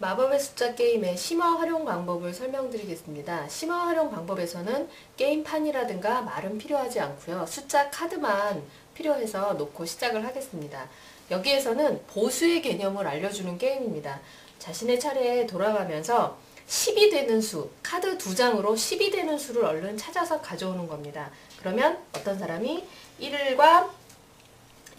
마법의 숫자 게임의 심화 활용 방법을 설명드리겠습니다. 심화 활용 방법에서는 게임판이라든가 말은 필요하지 않고요. 숫자 카드만 필요해서 놓고 시작을 하겠습니다. 여기에서는 보수의 개념을 알려주는 게임입니다. 자신의 차례에 돌아가면서 10이 되는 수, 카드 두 장으로 10이 되는 수를 얼른 찾아서 가져오는 겁니다. 그러면 어떤 사람이 1과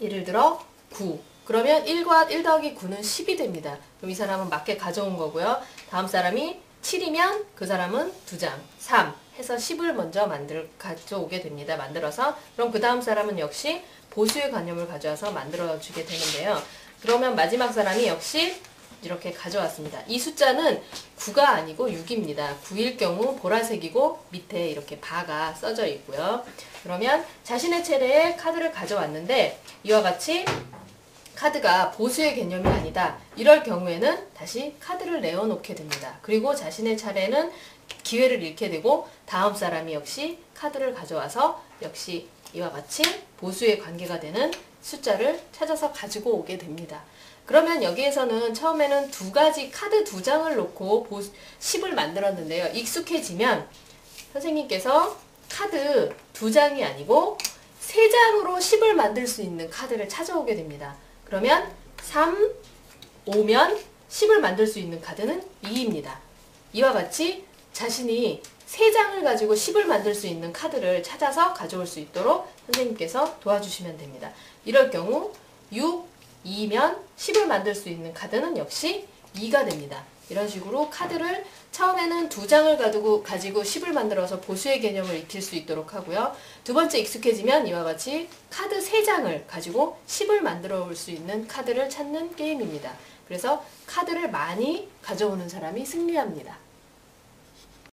예를 들어 9 그러면 1과 1 더하기 9는 10이 됩니다. 그럼 이 사람은 맞게 가져온 거고요. 다음 사람이 7이면 그 사람은 2장, 3 해서 10을 먼저 만들 가져오게 됩니다. 만들어서 그럼 그 다음 사람은 역시 보수의 관념을 가져와서 만들어 주게 되는데요. 그러면 마지막 사람이 역시 이렇게 가져왔습니다. 이 숫자는 9가 아니고 6입니다. 9일 경우 보라색이고 밑에 이렇게 바가 써져 있고요. 그러면 자신의 차례에 카드를 가져왔는데 이와 같이 카드가 보수의 개념이 아니다. 이럴 경우에는 다시 카드를 내어놓게 됩니다. 그리고 자신의 차례는 기회를 잃게 되고 다음 사람이 역시 카드를 가져와서 역시 이와 같이 보수의 관계가 되는 숫자를 찾아서 가지고 오게 됩니다. 그러면 여기에서는 처음에는 두 가지 카드 두 장을 놓고 10을 만들었는데요. 익숙해지면 선생님께서 카드 두 장이 아니고 세 장으로 10을 만들 수 있는 카드를 찾아오게 됩니다. 그러면 3, 5면 10을 만들 수 있는 카드는 2입니다. 이와 같이 자신이 3장을 가지고 10을 만들 수 있는 카드를 찾아서 가져올 수 있도록 선생님께서 도와주시면 됩니다. 이럴 경우 6, 2면 10을 만들 수 있는 카드는 역시 2가 됩니다. 이런 식으로 카드를 처음에는 두 장을 가지고, 가지고 10을 만들어서 보수의 개념을 익힐 수 있도록 하고요. 두 번째 익숙해지면 이와 같이 카드 3장을 가지고 10을 만들어 올 수 있는 카드를 찾는 게임입니다. 그래서 카드를 많이 가져오는 사람이 승리합니다.